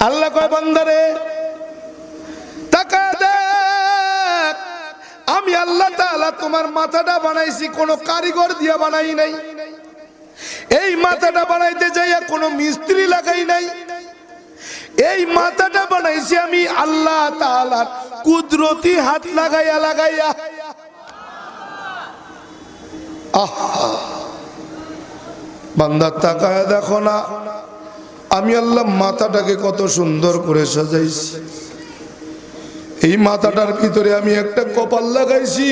আল্লাহ কয়, বান্দারে টাকা দেখ, আমি আল্লাহ তাআলা তোমার মাথাটা বানাইছি, কোনো কারিগর দিয়া বানাই নাই। এই মাথাটা বানাইতে যাইয়া কোনো মিস্ত্রি লাগাই নাই। এই মাথাটা বানাইছি আমি আল্লাহ তাআলার কুদরতি হাত লাগাইয়া লাগাইয়া। আহা। বান্দার তাকায় দেখো না। আমি আল্লাহ মাথাটাকে কত সুন্দর করে সাজাইছি। এই মাথাটার ভিতরে আমি একটা কপাল লাগাইছি।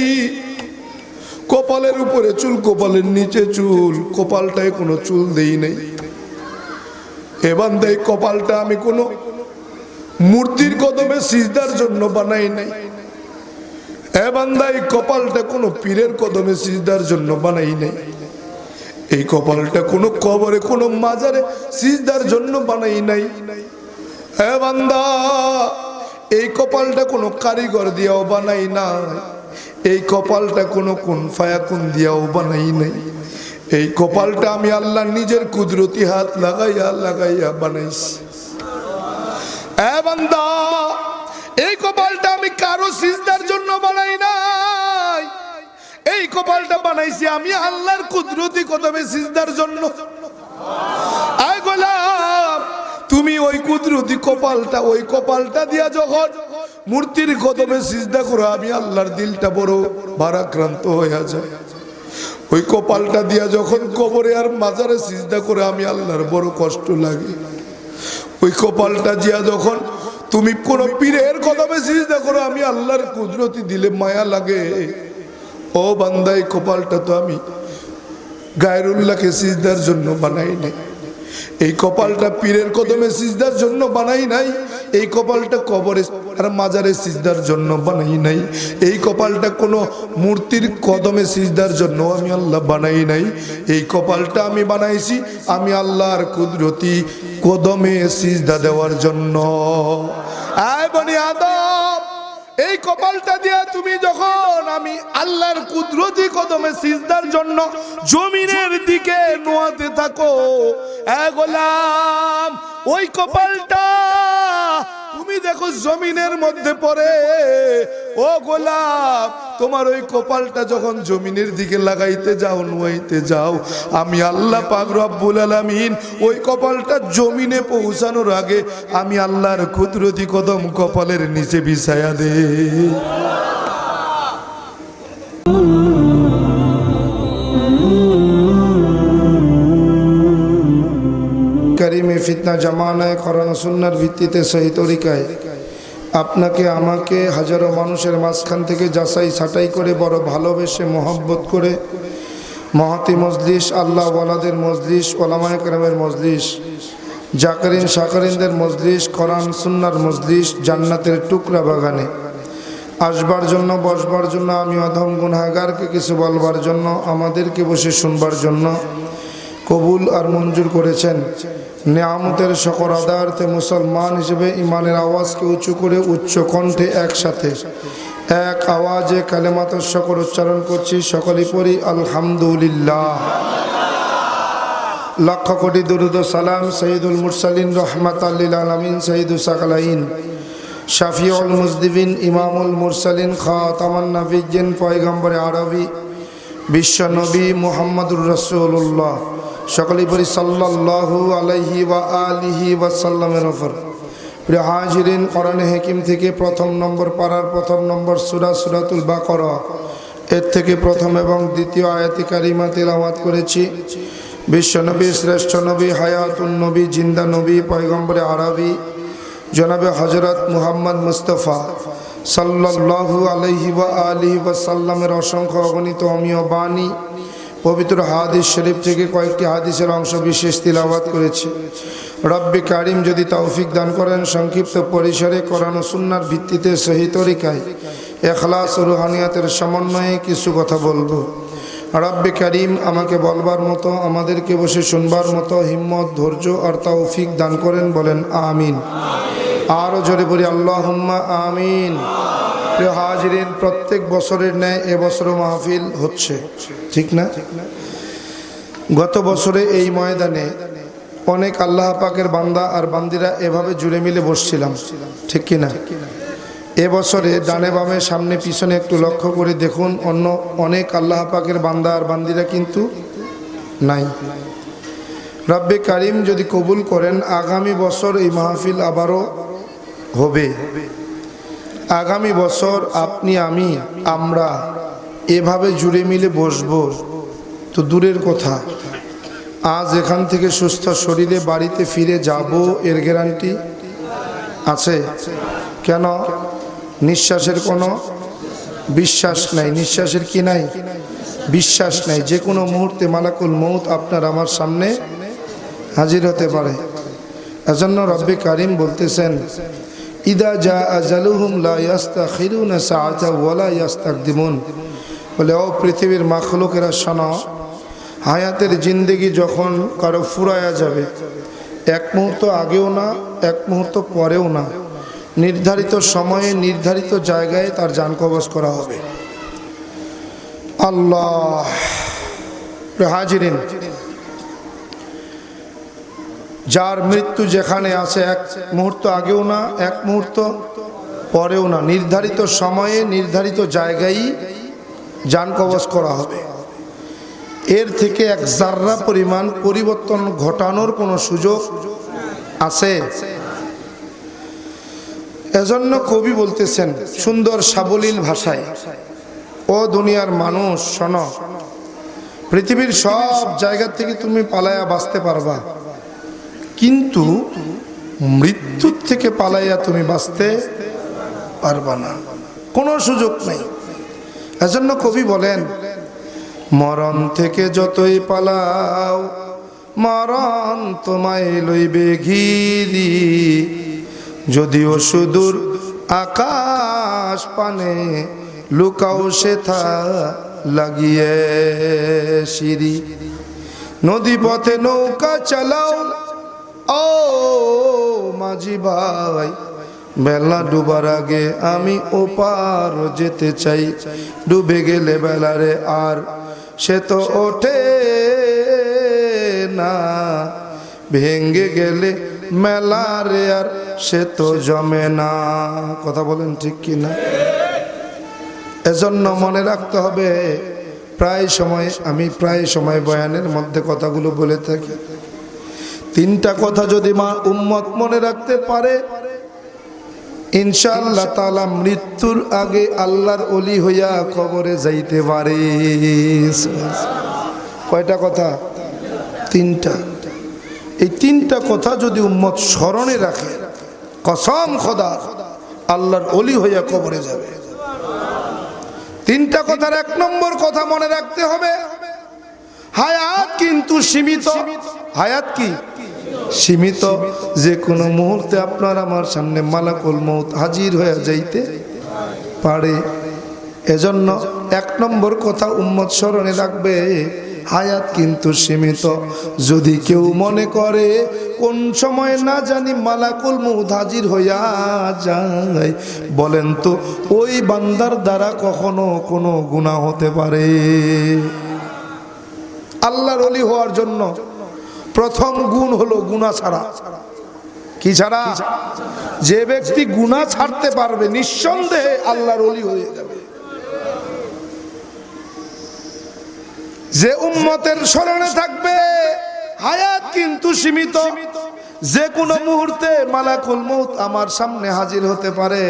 কপালের উপরে চুল, কপালের নিচে চুল। কপালটায় কোনো চুল দেই নেই। এবার দেই কপালটা আমি কোনো মূর্তির কদমে সিজদার জন্য বানাই নাই। এ বান্দা কপালটা কোনো পীরের কদমে সিজদার জন্য বানাই নাই। এই কপালটা কোনো কবরে, কোনো মাজারে সিজদার জন্য বানাই নাই। বান্দা, এই কপালটা কোনো কারিগর দিয়াও বানাই নাই। এই কপালটা কোনো কোন ফায়াকুন দিয়াও বানাই নাই। এই কপালটা আমি আল্লাহ নিজের কুদরতি হাত লাগাইয়া লাগাইয়া বানাইছি। এ বান্দা কপালটা বানাইছি আমি আল্লাহর কুদরতি কদমে সিজদার জন্য। আয় গোলাম, তুমি ওই কুদরতি কপালটা, ওই কপালটা দিয়া যখন মূর্তির কদমে সিজদা করো, আমি আল্লাহর দিলটা বড় ভারাক্রান্ত হয়ে যায়। ওই কপালটা দিয়া যখন কবরে আর মাজারে সিজদা করে, আমি আল্লাহর বড় কষ্ট লাগে। ওই কপালটা জিয়া যখন তুমি কোন পীরের কদমে সিজদা করো, আমি আল্লাহর কুদরতি দিলে মায়া লাগে। ও বান্দাই, কপালটা তো আমি গায়রুল্লাহকে সিজদার জন্য বানাই নাই। এই কপালটা পীরের কদমে সিজদার জন্য বানাই নাই, এই কপালটা কবরে আর মাজারে সিজদার জন্য বানাই নাই, এই কপালটা কোনো মূর্তির কদমে সিজদার জন্য আমি আল্লাহ বানাই নাই, এই কপালটা আমি বানাইছি আমি আল্লাহর কুদরতি কদমে সিজদা দেওয়ার জন্য। আয় বনি আদম! এই কপালটা দিয়ে তুমি যখন আমি আল্লাহর কুদরতি কদমে সিজদার জন্য জমিনের দিকে নোয়াতে থাকো, এ গোলাম, ওই কপালটা তুমি দেখো জমিনের মধ্যে পরে ও গোলাপ, তোমার ওই কপালটা যখন জমিনের দিকে লাগাইতে যাও, নুয়াইতে যাও, আমি আল্লাহ পাক রব্বুল আলামিন ওই কপালটা জমিনে পৌঁছানোর আগে আমি আল্লাহর ক্ষুদ্রতি কদম কপালের নিচে বিছায়া দে। ফিতনা জামানায় করানো সুন্নার ভিত্তিতে সহি তরিকায়। আপনাকে, আমাকে, হাজারো মানুষের মাঝখান থেকে যাচাই ছাটাই করে, বড় ভালোবেসে মহব্বত করে, মহাতি মজলিস, আল্লাহ ওয়ালাদের মজলিস, ওলামায় কেরামের মজলিস, জাকারিন সাকারিনদের মজলিস, কোরআন সুন্নার মজলিস, জান্নাতের টুকরা বাগানে। আসবার জন্য, বসবার জন্য, আমি অধম গুনাগারকে কিছু বলবার জন্য, আমাদেরকে বসে শুনবার জন্য কবুল আর মঞ্জুর করেছেন। নিয়ামতের সকল আদার্থে মুসলমান হিসেবে ইমানের আওয়াজকে উঁচু করে উচ্চ কণ্ঠে একসাথে। এক আওয়াজে কালেমাত সকল উচ্চারণ করছি, সকলেই পড়ি, আলহামদুলিল্লাহ। লক্ষ কোটি দুরুদ সালাম সঈদুল মুরসালিন রহমাত আল্লিল আলমিন সঈদুল সাকালাইন। শাফিউল মুজদিবিন, ইমামুল মুরসালিন, খাতামান নবীজিন পয়গম্বর আরবি। বিশ্ব নবী মুহাম্মদুর রসুল্লাহ সকলেই বলি সাল্লাল্লাহু আলাইহি ওয়া আলিহি ওয়াসাল্লামের ওপর। প্রিয় হাজিরিন, কোরআনে হেকিম থেকে প্রথম নম্বর পাড়ার প্রথম নম্বর সুরা, সুরাতুল বা কর এর থেকে প্রথম এবং দ্বিতীয় আয়াতি কারিমা তেলাওয়াত করেছি। বিশ্বনবী, শ্রেষ্ঠ নবী, হায়াতুন নবী, জিন্দা নবী, পয়গম্বরে আরবি, জনাবে হজরত মুহাম্মদ মুস্তফা সাল্লাল্লাহু আলাইহি ওয়া আলিহি ওয়াসাল্লামের অসংখ্য অগণিত অমীয় বাণী। পবিত্র হাদিস শরীফ থেকে কয়েকটি হাদিসের অংশ বিশেষ তিলাবাত করেছি। রব্বি কারিম যদি তৌফিক দান করেন, সংক্ষিপ্ত পরিসরে করানো সুন্নার ভিত্তিতে সহি তরিকায়, এখলাস ও রুহানিয়াতের সমন্বয়ে কিছু কথা বলব। রব্বি করিম আমাকে বলবার মতো, আমাদেরকে বসে শুনবার মতো হিম্মত, ধৈর্য আর তৌফিক দান করেন বলেন, আমিন। আরও জোরে বলি আল্লাহ আমিন। প্রিয় হাজরিন, প্রত্যেক বছরের ন্যায় এবছরও মাহফিল হচ্ছে। ঠিক না? গত বছরে এই ময়দানে অনেক আল্লাহ পাকের বান্দা আর বান্দিরা এভাবে জুড়ে মিলে বসছিলাম। ঠিক কি না? এবছরে ডানে বামে, সামনে পিছনে একটু লক্ষ্য করে দেখুন, অন্য অনেক আল্লাহ পাকের বান্দা আর বান্দিরা কিন্তু নাই। রব্বে কারিম যদি কবুল করেন, আগামী বছর এই মাহফিল আবারও হবে। আগামী বছর আপনি, আমি, আমরা এভাবে জুড়ে মিলে বসবো। তো দূরের কথা, আজ এখান থেকে সুস্থ শরীরে বাড়িতে ফিরে যাব এর গ্যারান্টি আছে? কেন? নিঃশ্বাসের কোনো বিশ্বাস নাই। নিঃশ্বাসের কি নাই? বিশ্বাস নাই। যে কোনো মুহূর্তে মালাকুল মৌত আপনার আমার সামনে হাজির হতে পারে। এজন্য রব্বে কারিম বলতেছেন ইদা যা আজালুহুম লা ইয়াস্তাখিরুনা সাআতা ওয়ালা ইয়াস্তাকদিমুন। বলে, ও পৃথিবীর মাখলুকেরা, শোনো, হায়াতের জিন্দেগি যখন কারও ফুরায়া যাবে, এক মুহূর্ত আগেও না, এক মুহূর্ত পরেও না, নির্ধারিত সময়ে নির্ধারিত জায়গায় তার যান কবজ করা হবে। আল্লাহ হাজিরিন যার মৃত্যু যেখানে আছে এক মুহূর্ত আগেও না, এক মুহূর্ত পরেও না। নির্ধারিত সময়ে, নির্ধারিত জায়গায় যান কবজ করা হবে। এর থেকে এক জাররা পরিমাণ পরিবর্তন ঘটানোর কোনো সুযোগ আছে? এজন্য কবি বলতেছেন, সুন্দর সাবলীল ভাষায়, ও দুনিয়ার মানুষ, শোন, পৃথিবীর সব জায়গা থেকে তুমি পালায়া বাঁচতে পারবা। কিন্তু মৃত্যুর থেকে পালাইয়া তুমি বাঁচতে পারবা না। কোনো সুযোগ নেই। এজন্য কবি বলেন, মরণ থেকে যতই পালাও, মরণ তোমায় লইবে ঘিরি যদিও সুদূর আকাশ পানে লুকাও সেথা লাগিয়ে সিঁড়ি। নদী পথে নৌকা চালাও ও মাঝি ভাই, বেলা ডুবার আগে আমি ওপার যেতে চাই। ডুবে গেলে বেলারে আর সে তো ওঠে না। ভেঙ্গে গেলে মেলারে আর সে তো জমে না। কথা বলেন ঠিক কি না এজন্য মনে রাখতে হবে, প্রায় সময়, আমি প্রায় সময় বয়ানের মধ্যে কথাগুলো বলে থাকি। তিনটা কথা যদি মা উম্মত মনে রাখতে পারে, ইনশাআল্লাহ তালা মৃত্যুর আগে আল্লাহর অলি হইয়া কবরে যাইতে পারে। কয়টা কথা? তিনটা। এই তিনটা কথা যদি উম্মত স্মরণে রাখে, কসম খোদা, আল্লাহর অলি হইয়া কবরে যাবে। তিনটা কথার এক নম্বর কথা মনে রাখতে হবে, হায়াত কিন্তু সীমিত। হায়াত কি? সীমিত, যে কোনো মুহূর্তে আপনার আমার সামনে মালাকুল মৌত হাজির হয়ে যাইতে পারে। এজন্য এক নম্বর কথা উম্মত স্মরণে রাখবে, হায়াত কিন্তু সীমিত। যদি কেউ মনে করে, কোন সময় না জানি মালাকুল মৌত হাজির হইয়া যায়, বলেন তো ওই বান্দার দ্বারা কখনো কোনো গুণা হতে পারে। আল্লাহর অলি হওয়ার জন্য প্রথম গুণ হলো গুণা ছাড়া। কি ছাড়া? যে ব্যক্তি গুণা ছাড়তে পারবে, নিঃসন্দেহে আল্লাহর অলি হয়ে যাবে। যে উম্মতের স্মরণে থাকবে, হায়াত কিন্তু সীমিত। যে কোনো মুহূর্তে মালাকুল মৌত আমার সামনে হাজির হতে পারে।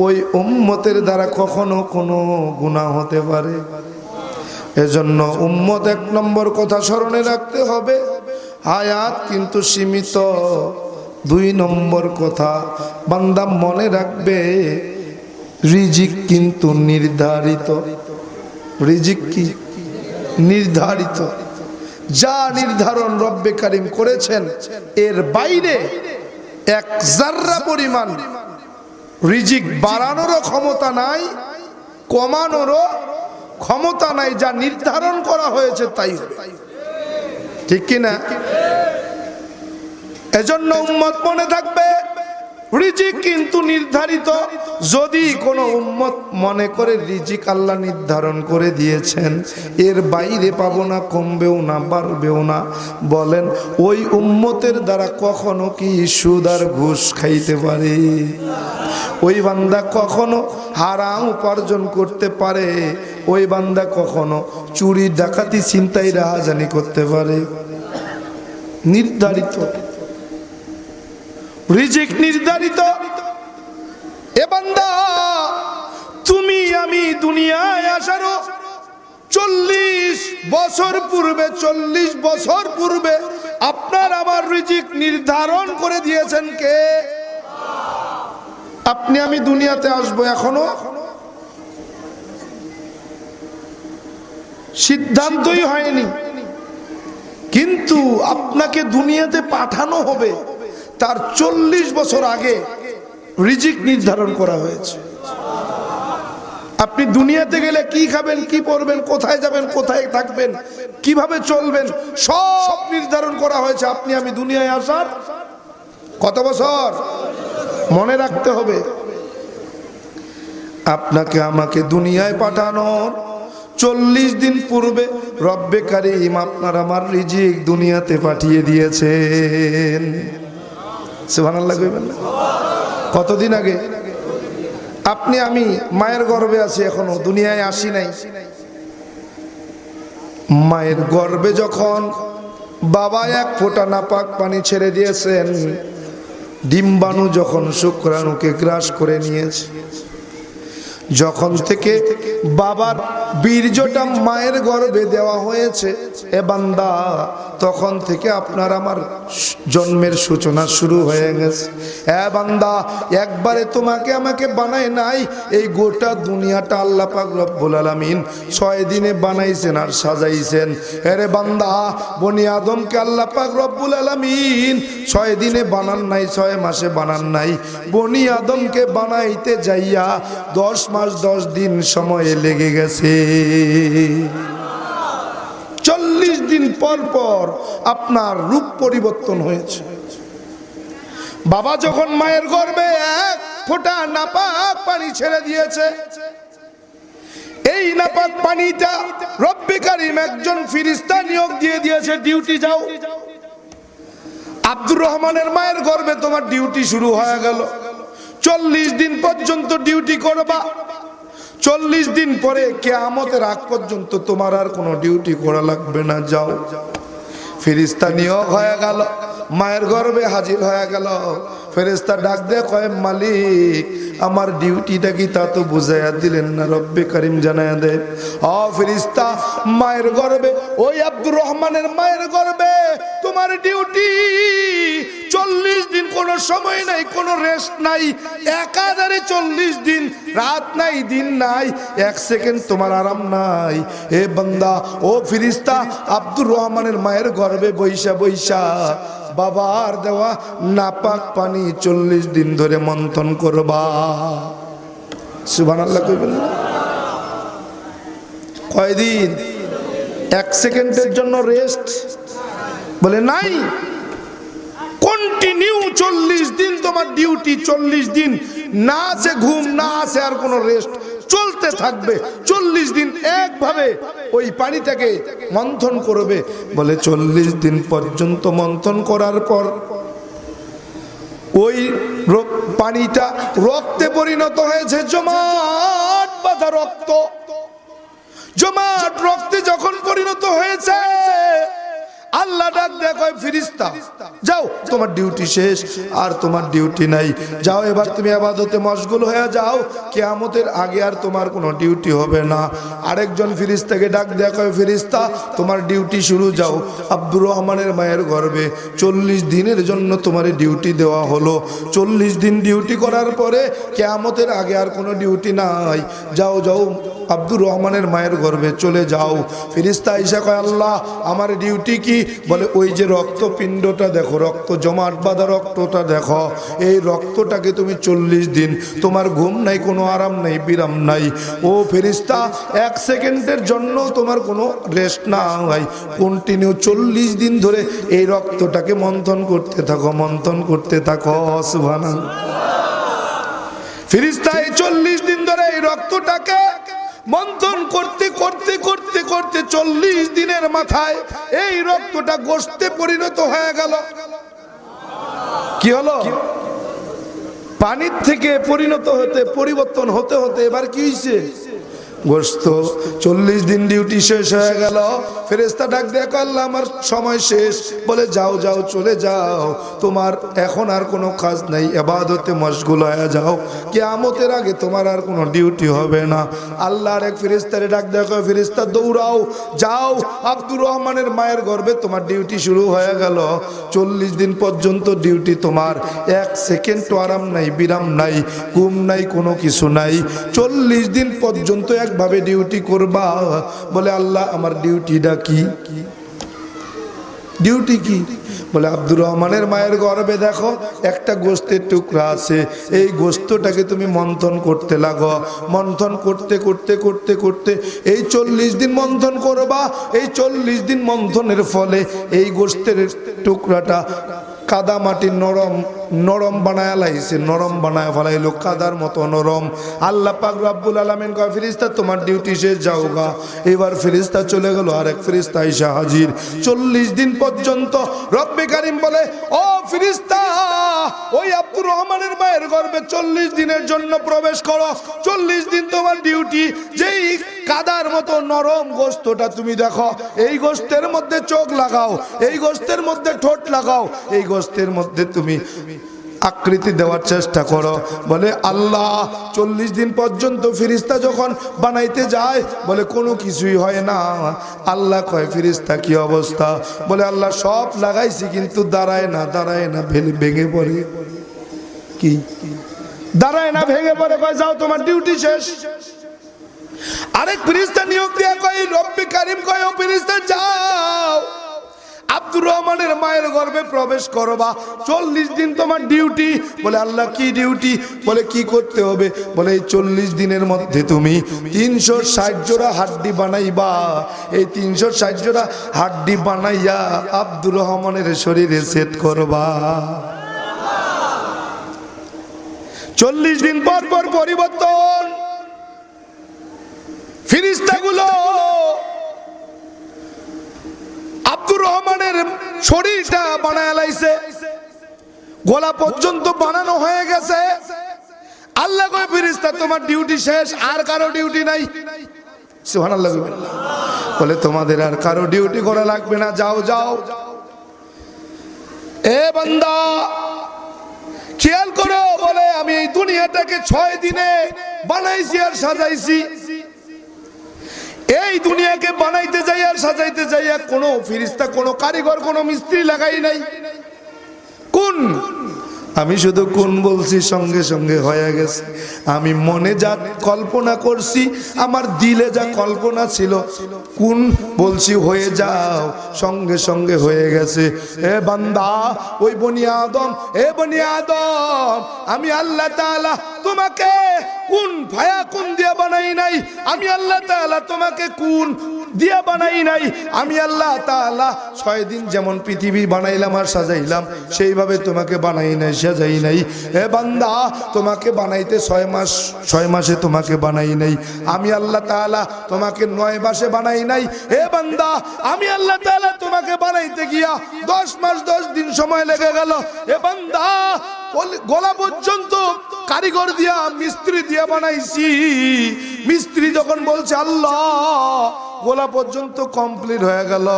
ওই উম্মতের দ্বারা কখনো কোনো গুণা হতে পারে। এজন্য উম্মত এক নম্বর কথা স্মরণে রাখতে হবে। হায়াত কিন্তু সীমিত। দুই নম্বর কথা, বান্দা মনে রাখবে, রিজিক কিন্তু নির্ধারিত। রিজিক কি? নির্ধারিত। যা নির্ধারণ রব্বে কারিম করেছেন, এর বাইরে এক জাররা পরিমাণ রিজিক বাড়ানোরও ক্ষমতা নাই, কমানোরও ক্ষমতা নাই, যা নির্ধারণ করা হয়েছে তাই ঠিক কিনা? এজন্য উম্মত মনে থাকবে রিজিক কিন্তু নির্ধারিত। যদি কোনো উম্মত মনে করে রিজিক আল্লাহ নির্ধারণ করে দিয়েছেন, এর বাইরে পাবো না, কমবেও না, বাড়বেও না। বলেন, ওই উম্মতের দ্বারা কখনো কি সুদ আর ঘুষ খাইতে পারে? ওই বান্দা কখনো হারাম উপার্জন করতে পারে, ওই বান্দা কখনো চুরি, ডাকাতি চিন্তাই রাহাজানি করতে পারে। নির্ধারিত। রিজিক নির্ধারিত। তুমি আমি দুনিয়ায় আসারও চল্লিশ বছর পূর্বে, চল্লিশ বছর পূর্বে আপনার আমার রিজিক নির্ধারণ করে দিয়েছেন কে? আপনি আমি দুনিয়াতে আসব এখনও? সিদ্ধান্তই হয়নি। কিন্তু আপনাকে দুনিয়াতে পাঠানো হবে। তার চল্লিশ বছর আগে রিজিক নির্ধারণ করা হয়েছে। আপনি দুনিয়াতে গেলে কি খাবেন, কি পরবেন, কোথায় যাবেন, কোথায় থাকবেন, কীভাবে চলবেন, সব নির্ধারণ করা হয়েছে। আপনি, আমি দুনিয়ায় আসার কত বছর? মনে রাখতে হবে, আপনাকে আমাকে দুনিয়ায় পাঠানোর চল্লিশ দিন পূর্বে রব্বে কারিম আপনার আমার রিজিক দুনিয়াতে পাঠিয়ে দিয়েছেন। কইবেন না? কতদিন আগে আপনি, আমি মায়ের গর্ভে আছি এখনও, দুনিয়ায় আসি নাই মায়ের গর্ভে যখন বাবা এক ফোঁটা নাপাক পানি ছেড়ে দিয়েছেন ডিম্বাণু যখন শুক্রাণুকে গ্রাস করে নিয়েছে, যখন থেকে বাবার বীর্যটা মায়ের গর্ভে দেওয়া হয়েছে এ বান্দা, তখন থেকে আপনার আমার জন্মের সূচনা শুরু হয়ে গেছে। এ বান্দা, একবারে তোমাকে আমাকে বানায় নাই, এই গোটা দুনিয়াটা আল্লাহ পাক রব্বুল আলামিন ছয় দিনে বানাইছেন আর সাজাইছেন। এরে বান্দা, বনি আদমকে আল্লাহ পাক রব্বুল আলামিন ছয় দিনে বানান নাই, ছয় মাসে বানান নাই। বনি আদমকে বানাইতে যাইয়া দশ মাস দশ দিন সময় লেগে গেছে। পর পর আপনার রূপ পরিবর্তন হয়েছে। বাবা যখন মায়ের গর্ভে এক ফোঁটা নাপাক পানি ছেড়ে দিয়েছে, এই নাপাক পানিটা রব্বে কারিম একজন ফিরিস্তা নিয়োগ দিয়ে দিয়েছে, ডিউটি যাও। আব্দুর রহমানের মায়ের গর্বে তোমার ডিউটি শুরু হয়ে গেল। চল্লিশ দিন পর্যন্ত ডিউটি করবা। চল্লিশ দিন পরে কেয়ামতের আগ পর্যন্ত তোমার আর কোনো ডিউটি করা লাগবে না, যাও। ফিরিস্তা নিয়োগ হয়ে গেল, মায়ের গর্বে হাজির হয়ে গেল। ফেরিস্তা ডাক দে কয়, মালিক, আমার ডিউটিটা কি তা তো বুঝাইয়া দিলেন না, রব্বে করিম জানাইয়া দে অ ফেরিস্তা মায়ের গর্বে, ওই আব্দুর রহমানের মায়ের গর্বে তোমার ডিউটি। চল্লিশ দিন কোনো সময় নাই, কোনো রেস্ট নাই, একাধারে চল্লিশ দিন, রাত নাই, দিন নাই, এক সেকেন্ড তোমার আরাম নাই। এ বান্দা, ও ফিরিস্তা আব্দুর রহমানের মায়ের গর্বে বৈশা বৈশা বাবার দেওয়া নাপাক পানি চল্লিশ দিন ধরে মন্থন করবা। সুবান আল্লাহ কইবেন? কয়দিন? এক সেকেন্ডের জন্য রেস্ট বলে, নাই। কন্টিনিউ চল্লিশ দিন, তোমার ডিউটি চল্লিশ দিন। না আছে ঘুম, না আছে আর কোনো রেস্ট চলতে থাকবে। চল্লিশ দিন একভাবে ওই পানিটাকে মন্থন করবে। বলে চল্লিশ দিন পর্যন্ত মন্থন করার পর ওই পানিটা রক্তে পরিণত হয়েছে। জমাট বাঁধা রক্ত। জমাট রক্তে যখন পরিণত হয়েছে আল্লাহ ডাক দেখো ফিরিস্তা যাও, তোমার ডিউটি শেষ, আর তোমার ডিউটি নাই। যাও, এবার তুমি আবাদতে মশগুল হয়ে যাও। কেয়ামতের আগে আর তোমার কোনো ডিউটি হবে না। আরেকজন ফিরিস্তাকে ডাক দেখো ফিরিস্তা তোমার ডিউটি শুরু যাও। আব্দুর রহমানের মায়ের গর্বে চল্লিশ দিনের জন্য তোমার ডিউটি দেওয়া হলো। চল্লিশ দিন ডিউটি করার পরে কেয়ামতের আগে আর কোনো ডিউটি নাই। যাও যাও আব্দুর রহমানের মায়ের গর্ভে চলে যাও। ফিরিস্তা ইসা কয়, আল্লাহ, আমার ডিউটি কি? বলে, ওই যে রক্তপিণ্ডটা দেখো, রক্ত জমাট বাঁধা রক্তটা দেখো। এই রক্তটাকে তুমি চল্লিশ দিন, তোমার ঘুম নাই, কোনো আরাম নাই, বিরাম নাই। ও ফেরিস্তা, এক সেকেন্ডের জন্য তোমার কোনো রেস্ট না হয়। কন্টিনিউ চল্লিশ দিন ধরে এই রক্তটাকে মন্থন করতে থাকো, মন্থন করতে থাকো, সুবহানাল্লাহ। ফিরিস্তা এই চল্লিশ দিন ধরে এই রক্তটাকে মন্থন করতে করতে করতে করতে চল্লিশ দিনের মাথায় এই রক্তটা গোস্তে পরিণত হয়ে গেল। কি হলো? পানির থেকে পরিণত হতে, পরিবর্তন হতে হতে এবার কি হয়েছে গোস্ত, চল্লিশ দিন ডিউটি শেষ হয়ে গেল। ফেরেস্তা ডাক দিয়ে আল্লাহ, আমার সময় শেষ। বলে, যাও যাও, চলে যাও। তোমার এখন আর কোনো কাজ নাই। এবাদতে মশগুল হয়ে যাও। কেয়ামতের আগে তোমার আর কোনো ডিউটি হবে না। আল্লাহর এক ফেরিস্তারে ডাক দেখো ফেরিস্তা দৌড়াও, যাও। আব্দুর রহমানের মায়ের গর্বে তোমার ডিউটি শুরু হয়ে গেল। চল্লিশ দিন পর্যন্ত ডিউটি তোমার। এক সেকেন্ড আরাম নাই, বিরাম নাই, ঘুম নাই, কোনো কিছু নাই। চল্লিশ দিন পর্যন্ত একভাবে ডিউটি করবা। বলে, আল্লাহ, আমার ডিউটিটা কি? ডিউটি কি? বলে, আব্দুর রহমানের মায়ের গর্বে দেখো, একটা গোস্তের টুকরা আছে। এই গোস্তটাকে তুমি মন্থন করতে লাগো। মন্থন করতে করতে করতে করতে এই চল্লিশ দিন মন্থন করবা। এই চল্লিশ দিন মন্থনের ফলে এই গোস্তের টুকরাটা কাদা মাটি নরম নরম বানায় লাইছে, নরম বানায় ফেলাইলো, কাদার মতো নরম। আল্লাহ পাক রাব্বুল আলামিন কয়, ফেরেশতা, তোমার ডিউটি শেষ, যাও গা। এবার ফেরেশতা চলে গেল, আরেক ফেরেশতা এসে হাজির। চল্লিশ দিন পর্যন্ত রব্বে কারিম বলে, ও ফেরেশতা! ওই আব্দুর রহমানের মায়ের গর্ভে চল্লিশ দিনের জন্য প্রবেশ করো। চল্লিশ দিন তোমার ডিউটি যেই কাদার মতো নরম গোস্তটা তুমি দেখো, এই গোস্তের মধ্যে চোখ লাগাও, এই গোস্তের মধ্যে ঠোঁট লাগাও, এই গোস্তের মধ্যে তুমি আকৃতি দেওয়ার চেষ্টা করো। বলে, আল্লাহ, চল্লিশ দিন পর্যন্ত ফিরিস্তা যখন বানাইতে যায়, বলে, কোনো কিছুই হয় না। আল্লাহ কয়, ফিরিস্তা, কি অবস্থা? বলে, আল্লাহ, সব লাগাইছি, কিন্তু দাঁড়ায় না দাঁড়ায় না ভেঙে পড়ে। কি? দাঁড়ায় না, ভেঙে পড়ে, কয়, যাও, তোমার ডিউটি শেষ। আরেক ফিরিস্তা নিয়োগ দিয়া কয়, রব্বি কারিম, কয়, ও ফিরিস্তা, যাও। আব্দুর রহমানের মায়ের গর্ভে প্রবেশ করবা চল্লিশ দিন তোমার ডিউটি। বলে, আল্লাহ, কি ডিউটি? বলে, কি করতে হবে? বলে, এই চল্লিশ দিনের মধ্যে তুমি তিনশো ষাট জোড়া হাড্ডি বানাইবা। এই তিনশো ষাট জোড়া হাড্ডি বানাইয়া আব্দুর রহমানের শরীরে সেট করবা। চল্লিশ দিন পর পর পরিবর্তন। ফিরিস্তাগুলো আব্দুর রহমানের শরীরটা বানায় লাইছে। গোলা পর্যন্ত বানানো হয়ে গেছে। আল্লাহ কয় ফিরিস্তা তোমার ডিউটি শেষ, আর কারও ডিউটি নাই। বলে, তোমাদের আর কারও ডিউটি করা লাগবে না, যাও যাও। এ বান্দা, খেয়াল করো, বলে, আমি এই দুনিয়াটাকে ছয় দিনে বানাইছি আর সাজাইছি। এই দুনিয়াকে বানাইতে সাজাইতে যাই আর কোনো ফিরিস্তা, কোনো কারিগর, কোনো মিস্ত্রি লাগাই নাই। কোন? আমি শুধু কোন বলছি, সঙ্গে সঙ্গে হয়ে গেছে। আমি মনে যা কল্পনা করছি, আমার দিলে যা কল্পনা ছিল, কোন বলছি, হয়ে যাও, সঙ্গে সঙ্গে হয়ে গেছে। এ বান্দা, ওই বনি আদম, এ বনি আদম, আমি আল্লাহ তাআলা তোমাকে কোন ভায়া কোন দিয়ে বানাই নাই? আমি আল্লাহ তাআলা তোমাকে কোন দিয়া বানাই নাই? আমি আল্লাহ তাআলা ছয় দিন যেমন পৃথিবী বানাইলাম আর সাজাইলাম, সেইভাবে তোমাকে বানাই নাই, সাজাই নাই। এ বান্দা, তোমাকে বানাইতে ছয় মাস, ছয় মাসে তোমাকে বানাই নাই। আমি আল্লাহ তাআলা তোমাকে নয় মাসে বানাই নাই। এ বান্দা, আমি আল্লাহ তাআলা তোমাকে বানাইতে গিয়া দশ মাস, দশ দিন সময় লেগে গেল। এ বান্দা, গলা পর্যন্ত কারিগর দিয়া, মিস্ত্রি দিয়া বানাইছি। মিস্ত্রি যখন বলছে, আল্লাহ, গোলা পর্যন্ত কমপ্লিট হয়ে গেল।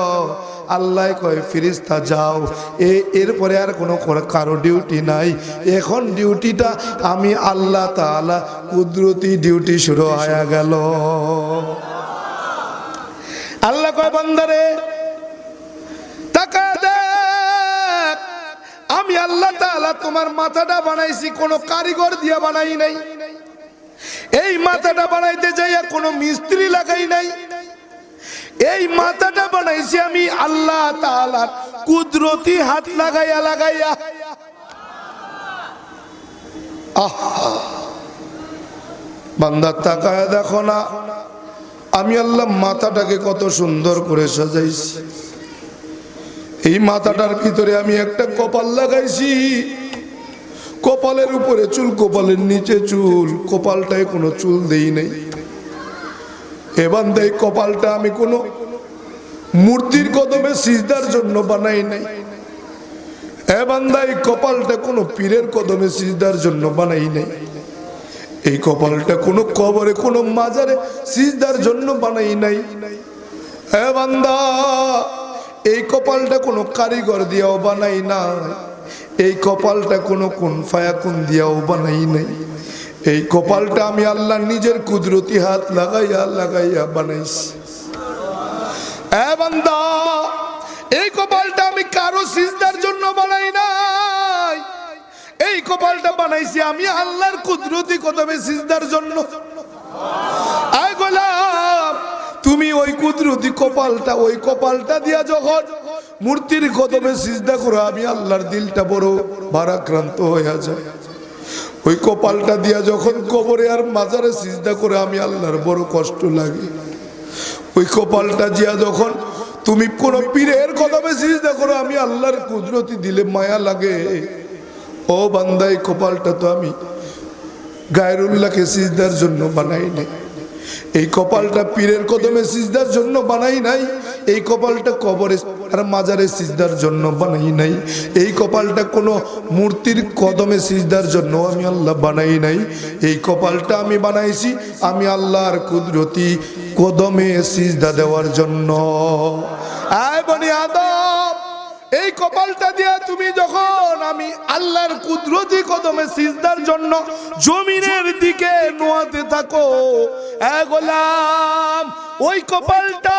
আল্লাহ কয় ফিরিস্তা যাও। এ, এরপরে আর কোনো কারও ডিউটি নাই। এখন ডিউটিটা আমি আল্লাহ তাআলা কুদরতি ডিউটি শুরু হয়ে গেল। আল্লাহ কয়, বান্দারে আমি আল্লাহ তাআলা তোমার মাথাটা বানাইছি, কোনো কারিগর দিয়া বানাই নাই। এই মাথাটা বানাইতে যাইয়া কোনো মিস্ত্রি লাগাই নাই। এই মাথাটা বানাইছি আমি আল্লাহ তাআলার কুদরতি হাত লাগাইয়া লাগাইয়া। বান্দার তাকায় দেখো না, আমি আল্লাহ মাথাটাকে কত সুন্দর করে সাজাইছি। এই মাথাটার ভিতরে আমি একটা কপাল লাগাইছি। কপালের উপরে চুল, কপালের নিচে চুল। কপালটায় কোনো চুল দেই নেই। এবার দেয় কপালটা আমি কোনো মূর্তির কদমে সিজদার জন্য বানাই নাই। এ বান্দা এই কপালটা কোনো পীরের কদমে সিজদার জন্য বানাই নাই। এই কপালটা কোনো কবরে, কোনো মাজারে সিজদার জন্য বানাই নাই। এ বান্দা এই কপালটা কোনো কারিগর দিয়াও বানাই নাই। এই কপালটা কোনো কোন ফায়াকুন দিয়াও বানাই নাই। এই কপালটা আমি আল্লাহ নিজের কুদরতি হাত লাগাইয়া লাগাইয়া বানাইছি। বান্দা, এই কপালটা আমি কারও সিজদার জন্য বানাই নাই। এই কপালটা বানাইছি আমি আল্লাহর কুদরতি কদমে সিজদার জন্য। আয় গোলাম তুমি ওই কুদরতি কপালটা, ওই কপালটা দিয়া যখন মূর্তির কদমে সিজদা করো, আমি আল্লাহর দিলটা বড় ভারাক্রান্ত হয়ে যায়। ওই কপালটা দিয়া যখন কবরে আর মাজারে সিজদা করে, আমি আল্লাহর বড় কষ্ট লাগে। ওই কপালটা জিয়া যখন তুমি কোন পীরের কদমে সিজদা করো, আমি আল্লাহর কুদরতি দিলে মায়া লাগে। ও বান্দা, এই কপালটা তো আমি গায়রুল্লাহকে সিজদার জন্য বানাই নাই। এই কপালটা পীরের কদমে সিজদার জন্য বানাই নাই। এই কপালটা কবরে আর মাজারে সিজদার জন্য বানাই নাই। এই কপালটা কোনো মূর্তির কদমে সিজদার জন্য আমি আল্লাহ বানাই নাই। এই কপালটা আমি বানাইছি আমি আল্লাহর কুদরতি কদমে সিজদা দেওয়ার জন্য। আয় বনি আদম! এই কপালটা দিয়ে তুমি যখন আমি আল্লাহর কুদরতি কদমে সিজদার জন্য জমিনের দিকে নোয়াতে থাকো, এ গোলাম ওই কপালটা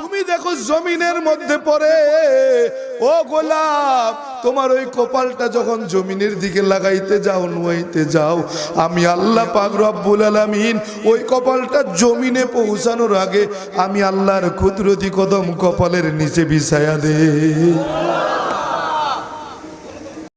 তুমি দেখো জমিনের মধ্যে পড়ে। ও গোলাপ, তোমার ওই কপালটা যখন জমিনের দিকে লাগাইতে যাও, নুয়াইতে যাও, আমি আল্লাহ পাক আলামিন ওই কপালটা জমিনে পৌঁছানোর আগে আমি আল্লাহর কুদরতি কদম কপালের নিচে বিছায়া দে।